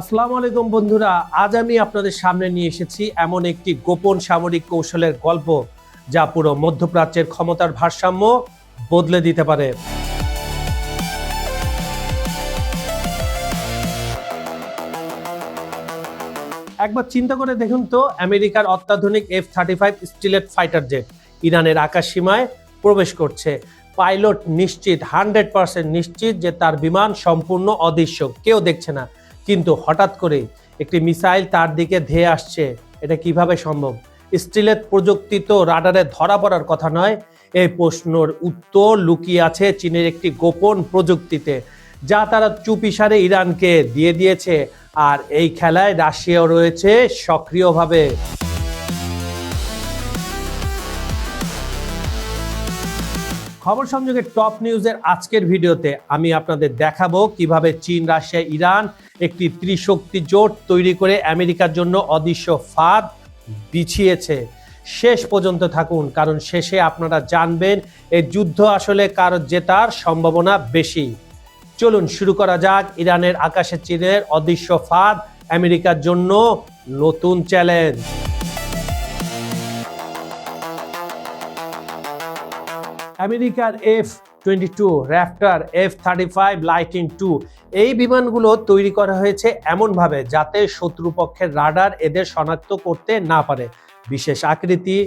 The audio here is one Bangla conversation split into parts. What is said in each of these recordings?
আসসালামু আলাইকুম বন্ধুরা, আজ আমি আপনাদের সামনে নিয়ে এসেছি এমন একটি গোপন সামরিক কৌশলের গল্প যা পুরো মধ্যপ্রাচ্যের ক্ষমতার ভারসাম্য বদলে দিতে পারে। একবার চিন্তা করে দেখুন তো, আমেরিকার অত্যাধুনিক F thirty five stealth fighter jet ইরানের আকাশ সীমায় প্রবেশ করছে। পাইলট নিশ্চিত, হান্ড্রেড পার্সেন্ট নিশ্চিত যে তার বিমান সম্পূর্ণ অদৃশ্য, কেউ দেখছে না। কিন্তু হঠাৎ করে একটি মিসাইল তার দিকে ধেয়ে আসছে। এটা কীভাবে সম্ভব? স্টিলের প্রযুক্তি তো রাডারে ধরা পড়ার কথা নয়। এই প্রশ্নর উত্তর লুকিয়ে আছে চীনের একটি গোপন প্রযুক্তিতে, যা তারা চুপিসারে ইরানকে দিয়ে দিয়েছে। আর এই খেলায় রাশিয়াও রয়েছে সক্রিয়ভাবে। খবর সংযোগের টপ নিউজের আজকের ভিডিওতে আমি আপনাদের দেখাবো কীভাবে চীন, রাশিয়া, ইরান একটি ত্রিশক্তি জোট তৈরি করে আমেরিকার জন্য অদৃশ্য ফাঁদ বিছিয়েছে। শেষ পর্যন্ত থাকুন, কারণ শেষে আপনারা জানবেন এই যুদ্ধ আসলে কার জেতার সম্ভাবনা বেশি। চলুন শুরু করা যাক, ইরানের আকাশে চীনের অদৃশ্য ফাঁদ, আমেরিকার জন্য নতুন চ্যালেঞ্জ। আমেরিকার F twenty two raptor F thirty five lightning two এই বিমানগুলো তৈরি করা হয়েছে এমনভাবে যাতে শত্রুপক্ষের রাডার এদের শনাক্ত করতে না পারে। বিশেষ আকৃতি,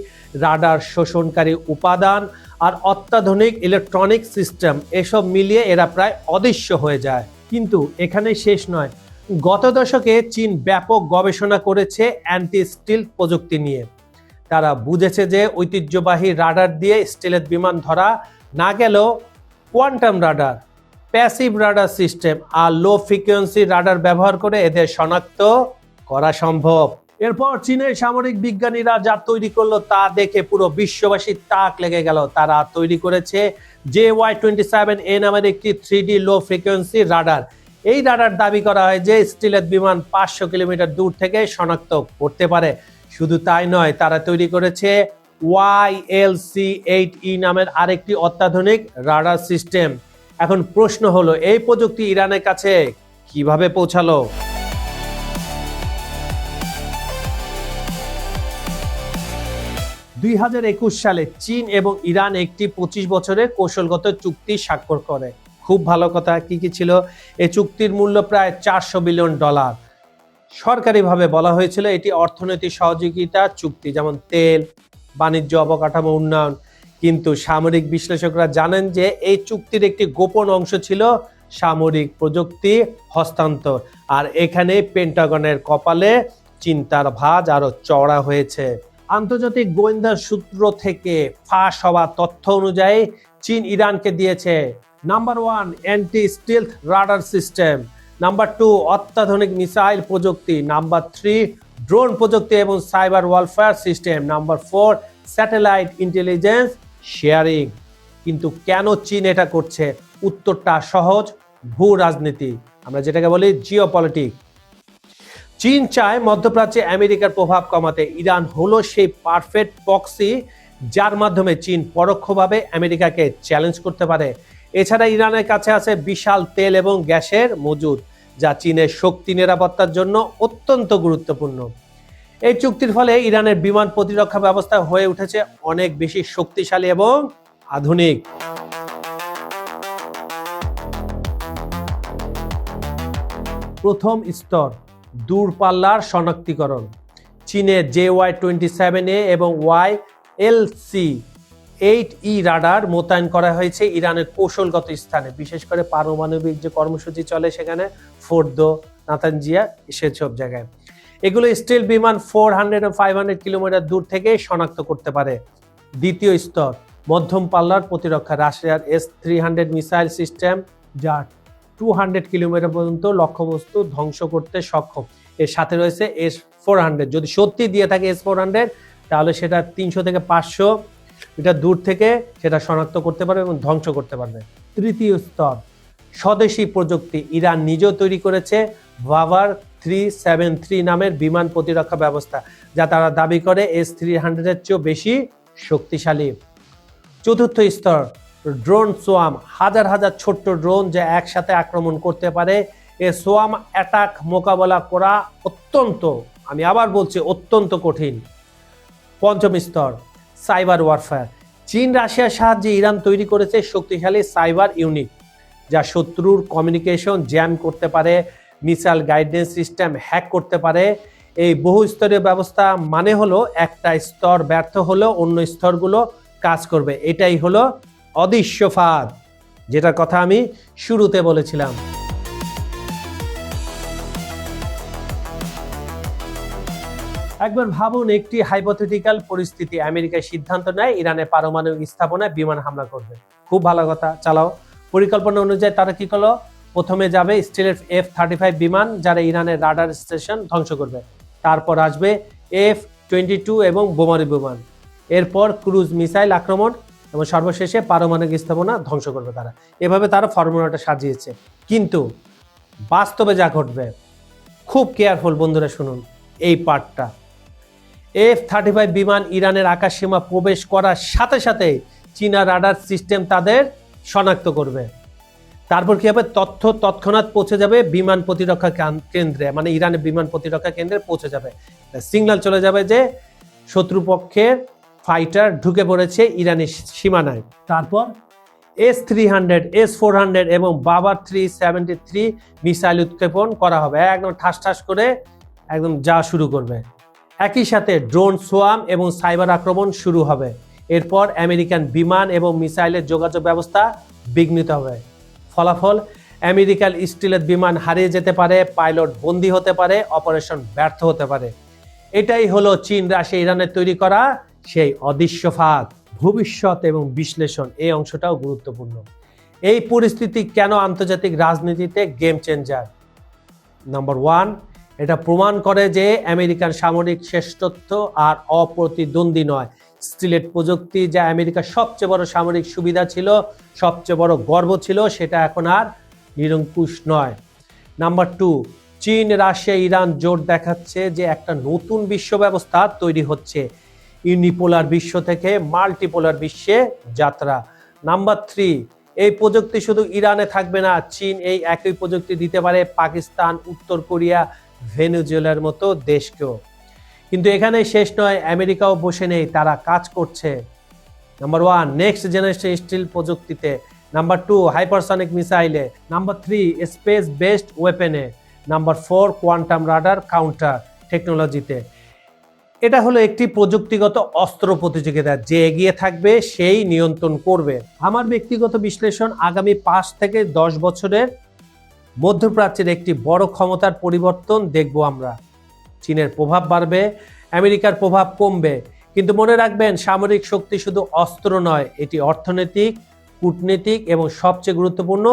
রাডার শোষণকারী উপাদান আর অত্যাধুনিক ইলেকট্রনিক সিস্টেম এসব মিলিয়ে এরা প্রায় অদৃশ্য হয়ে যায়। কিন্তু এখানে শেষ নয়। গত দশকে চীন ব্যাপক গবেষণা করেছে অ্যান্টি স্টিল প্রযুক্তি নিয়ে। তারা বুঝেছে যে ঐতিহ্যবাহী রাডার দিয়ে স্টিলের বিমান ধরা না গেলেও quantum radar, passive radar system আর লো ফ্রিকোয়েন্সি রাডার ব্যবহার করে এদের শনাক্ত করা সম্ভব। এরপর চীনের সামরিক বিজ্ঞানীরা যা তৈরি করল তা দেখে পুরো বিশ্ববাসী তাক লেগে গেল। তারা তৈরি করেছে J Y twenty seven A নামের একটি থ্রি লো ফ্রিকোয়েন্সি রাডার। এই রাডার দাবি করা হয় যে স্টিলের বিমান পাঁচশো কিলোমিটার দূর থেকে শনাক্ত করতে পারে। শুধু তাই নয়, তারা তৈরি করেছে Y L C eight E নামের আরেকটি অত্যাধুনিক রাডার সিস্টেম। এখন প্রশ্ন হলো, এই প্রযুক্তি ইরানের কাছে কীভাবে পৌঁছালো? দুই হাজার একুশ সালে চীন এবং ইরান একটি পঁচিশ বছরের কৌশলগত চুক্তি স্বাক্ষর করে। খুব ভালো কথা, কি কি ছিল? এই চুক্তির মূল্য প্রায় চারশো বিলিয়ন ডলার। সরকারিভাবে বলা হয়েছিল এটি অর্থনৈতিক সহযোগিতা, চুক্তি যেমন তেল, বাণিজ্য, অবকাঠামো উন্নয়ন। কিন্তু সামরিক বিশ্লেষকরা জানেন যে এই চুক্তির একটি গোপন অংশ ছিল সামরিক প্রযুক্তি হস্তান্তর। আর এখানে পেন্টাগনের কপালে চিন্তার ভাঁজ আরও চড়া হয়েছে। আন্তর্জাতিক গোয়েন্দা সূত্র থেকে ফাঁস হওয়া তথ্য অনুযায়ী চীন ইরানকে দিয়েছে number one anti stealth radar system. Number two অত্যাধুনিক মিসাইল প্রযুক্তি। নাম্বার থ্রি ড্রোন প্রযুক্তি এবং cyber warfare system number four satellite intelligence sharing কিন্তু কেন চীন এটা করছে? উত্তরটা সহজ, ভূ রাজনীতি। আমরা যেটাকে বলি জিও চীন চায় মধ্যপ্রাচ্যে আমেরিকার প্রভাব কমাতে। ইরান হলো সেই পারফেক্ট পক্সি যার মাধ্যমে চীন পরোক্ষভাবে আমেরিকাকে চ্যালেঞ্জ করতে পারে। এছাড়া ইরানের কাছে আছে বিশাল তেল এবং গ্যাসের মজুদ। যা চীনের শক্তি নিরাপত্তার জন্য অত্যন্ত গুরুত্বপূর্ণ। এই চুক্তির ফলে ইরানের বিমান প্রতিরক্ষা ব্যবস্থা হয়ে উঠেছে অনেক বেশি শক্তিশালী এবং আধুনিক। প্রথম স্তর, দূরপাল্লার শনাক্তিকরণ চীনের J Y twenty seven A এবং Y L C eight E radar মোতায়েন করা হয়েছে ইরানের কৌশলগত স্থানে। বিশেষ করে পারমাণবিক যে কর্মসূচি চলে সেখানে, ফোর্দো, নাতানজিয়া, সেসব জায়গায়। এগুলো স্টিল বিমান ফোর হান্ড্রেড ও ফাইভ হান্ড্রেড কিলোমিটার দূর থেকে শনাক্ত করতে পারে। দ্বিতীয় স্তর, মধ্যম পাল্লার প্রতিরক্ষা, রাশিয়ার S three hundred missile system, যা টু হান্ড্রেড কিলোমিটার পর্যন্ত লক্ষ্যবস্তু ধ্বংস করতে সক্ষম। এর সাথে রয়েছে এস ফোর হান্ড্রেড। যদি সত্যি দিয়ে থাকে এস ফোর হান্ড্রেড, তাহলে সেটা তিনশো থেকে পাঁচশো মিটার দূর থেকে সেটা শনাক্ত করতে পারবে এবং ধ্বংস করতে পারবে। তৃতীয় স্তর, স্বদেশি প্রযুক্তি। ইরান নিজেও তৈরি করেছে ভাভার থ্রি সেভেন থ্রি নামের বিমান প্রতিরক্ষা ব্যবস্থা, যা তারা দাবি করে এস থ্রি হান্ড্রেডের চেয়েও বেশি শক্তিশালী। চতুর্থ স্তর, ড্রোন সোয়াম। হাজার হাজার ছোট্ট ড্রোন যা একসাথে আক্রমণ করতে পারে, এ সোয়াম অ্যাটাক মোকাবেলা করা অত্যন্ত, আমি আবার বলছি অত্যন্ত কঠিন। পঞ্চম স্তর সাইবার ওয়ারফেয়ার। চীন, রাশিয়ার সাহায্যে ইরান তৈরি করেছে শক্তিশালী সাইবার ইউনিট, যা শত্রুর কমিউনিকেশন জ্যাম করতে পারে মিসাইল গাইডেন্স সিস্টেম হ্যাক করতে পারে। এই বহু স্তরীয় ব্যবস্থা মানে হলো একটা স্তর ব্যর্থ হলো অন্য স্তরগুলো কাজ করবে। এটাই হলো অদৃশ্য ফাঁদ, যেটার কথা আমি শুরুতে বলেছিলাম। একবার ভাবুন, একটি হাইপোথেটিক্যাল পরিস্থিতি আমেরিকায় সিদ্ধান্ত নেয়, ইরানে পারমাণবিক স্থাপনায় বিমান হামলা করবে। খুব ভালো কথা, চালাও। পরিকল্পনা অনুযায়ী তারা কি করল? প্রথমে যাবে স্টিলের এফ থার্টি ফাইভ বিমান, যারা ইরানের রাডার স্টেশন ধ্বংস করবে। তারপর আসবে এফ টোয়েন্টি টু এবং বোমারি বিমান। এরপর ক্রুজ মিসাইল আক্রমণ এবং সর্বশেষে পারমাণবিক স্থাপনা ধ্বংস করবে তারা। এভাবে তারা ফর্মুলাটা সাজিয়েছে। কিন্তু বাস্তবে যা ঘটবে, খুব কেয়ারফুল বন্ধুরা শুনুন, এই পার্টটা এফ থার্টি ফাইভ বিমান ইরানের আকাশসীমা প্রবেশ করার সাথে সাথে চীনা রাডার সিস্টেম তাদের শনাক্ত করবে। তারপর কি হবে? তথ্য তৎক্ষণাৎ পৌঁছে যাবে বিমান প্রতিরক্ষা কেন- কেন্দ্রে মানে ইরানের বিমান প্রতিরক্ষা কেন্দ্রে পৌঁছে যাবে। সিগন্যাল চলে যাবে যে শত্রুপক্ষের ফাইটার ঢুকে পড়েছে ইরানের সীমানায়। তারপর S three hundred S four hundred এবং Bavar three seventy three missile উৎক্ষেপণ করা হবে। একদম ঠাস ঠাস করে একদম যা শুরু করবে। একই সাথে ড্রোন সোয়াম এবং সাইবার আক্রমণ শুরু হবে। এরপর আমেরিকান বিমান এবং মিসাইলের যোগাযোগ ব্যবস্থা বিঘ্নিত হবে। ফলাফল আমেরিকান স্টিলের বিমান হারিয়ে যেতে পারে, পাইলট বন্দী হতে পারে, অপারেশন ব্যর্থ হতে পারে। এটাই হলো চীন, রাশিয়া, ইরানের তৈরি করা সেই অদৃশ্য ফাঁদ। ভবিষ্যৎ এবং বিশ্লেষণ এই অংশটাও গুরুত্বপূর্ণ। এই পরিস্থিতি কেন আন্তর্জাতিক রাজনীতিতে গেম চেঞ্জার নাম্বার ওয়ান এটা প্রমাণ করে যে আমেরিকান সামরিক শ্রেষ্ঠত্ব আর অপ্রতিদ্বন্দ্বী নয়। স্টিলেট প্রযুক্তি যা আমেরিকার সবচেয়ে বড় সামরিক সুবিধা ছিল, সবচেয়ে বড় গর্ব ছিল, সেটা এখন আর নিরঙ্কুশ নয়। নাম্বার টু, চীন, রাশিয়া, ইরান জোট দেখাচ্ছে যে একটা নতুন বিশ্ব ব্যবস্থা তৈরি হচ্ছে। ইউনিপোলার বিশ্ব থেকে মাল্টিপোলার বিশ্বে যাত্রা। নাম্বার থ্রি, এই প্রযুক্তি শুধু ইরানে থাকবে না, চীন এই একই প্রযুক্তি দিতে পারে পাকিস্তান, উত্তর কোরিয়া ভেনেজুয়েলার মতো দেশকেও। কিন্তু এখানে শেষ নয়, আমেরিকাও বসে নেই, তারা কাজ করছে। Number one next generation stealth প্রযুক্তিতে। নাম্বার টু হাইপারসনিক মিসাইলে number three space based ওয়েপেনে number four quantum radar counter টেকনোলজিতে এটা হলো একটি প্রযুক্তিগত অস্ত্র প্রতিযোগিতা, যে এগিয়ে থাকবে, সেই নিয়ন্ত্রণ করবে। আমার ব্যক্তিগত বিশ্লেষণ আগামী পাঁচ থেকে দশ বছরের মধ্যপ্রাচ্যের একটি বড় ক্ষমতার পরিবর্তন, দেখব আমরা। চীনের প্রভাব বাড়বে, আমেরিকার প্রভাব কমবে। কিন্তু মনে রাখবেন, সামরিক শক্তি শুধু অস্ত্র নয়, এটি অর্থনৈতিক, কূটনীতিক এবং সবচেয়ে গুরুত্বপূর্ণ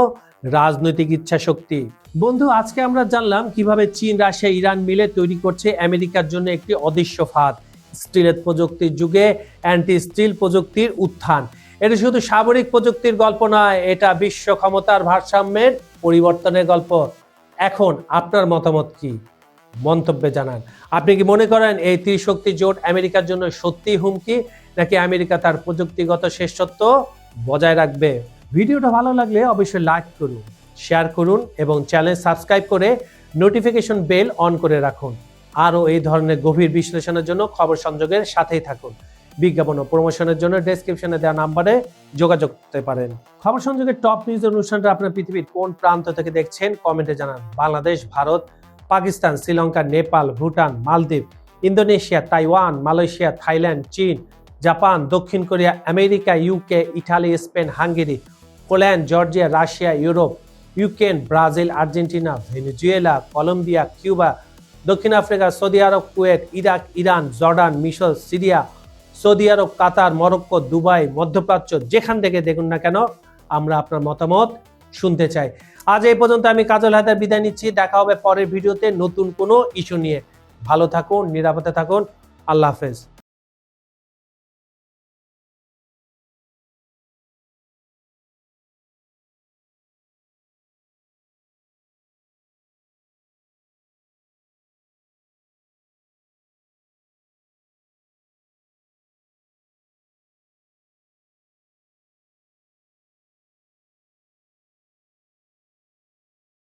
রাজনৈতিক ইচ্ছা শক্তি বন্ধু, আজকে আমরা জানলাম কীভাবে চীন, রাশিয়া, ইরান মিলে তৈরি করছে আমেরিকার জন্য একটি অদৃশ্য ফাঁদ। স্টিলের প্রযুক্তির যুগে অ্যান্টি স্টিল প্রযুক্তির উত্থান। এটা শুধু সামরিক প্রযুক্তির গল্প নয়, এটা বিশ্ব ক্ষমতার ভারসাম্যের পরিবর্তনের গল্প। এখন আপনার মতামত কি? মন্তব্যে জানান। আপনি কি মনে করেন এই ত্রিশক্তি জোট আমেরিকার জন্য সত্যি হুমকি, নাকি আমেরিকা তার প্রযুক্তিগত শ্রেষ্ঠত্ব বজায় রাখবে? ভিডিওটা ভালো লাগলে অবশ্যই লাইক করুন, শেয়ার করুন এবং চ্যানেল সাবস্ক্রাইব করে নোটিফিকেশন বেল অন করে রাখুন। আরও এই ধরনের গভীর বিশ্লেষণের জন্য খবর সংযোগের সাথেই থাকুন। বিজ্ঞাপন ও প্রমোশনের জন্য ডেসক্রিপশনে দেওয়া নাম্বারে যোগাযোগ করতে পারেন। খবর সংযোগের টপ নিউজ অনুষ্ঠানটা আপনার পৃথিবীর কোন প্রান্ত থেকে দেখছেন? কমেন্টে জানান। Bangladesh, Bharat, Pakistan, Sri Lanka, Nepal, Bhutan, Maldives, Indonesia, Taiwan, Malaysia, Thailand, চীন, জাপান, দক্ষিণ Korea, America UK Italy, Spain, Hungary, Poland, Georgia, Russia, Europe Ukraine Brazil, Argentina, Venezuela, Colombia, Cuba, দক্ষিণ Africa, Saudi Arab, Kuwait, Iraq, Iran, Jordan, মিশর, Syria Saudi Arab, Qatar, Morocco, Dubai, মধ্যপ্রাচ্য, যেখান থেকে দেখুন না কেন, আমরা আপনার মতামত শুনতে চাই। আজ এই পর্যন্ত আমি কাজল হায়দার বিদায় নিচ্ছি। দেখা হবে পরের ভিডিওতে নতুন কোনো ইস্যু নিয়ে। ভালো থাকুন, নিরাপদে থাকুন। আল্লাহ হাফেজ।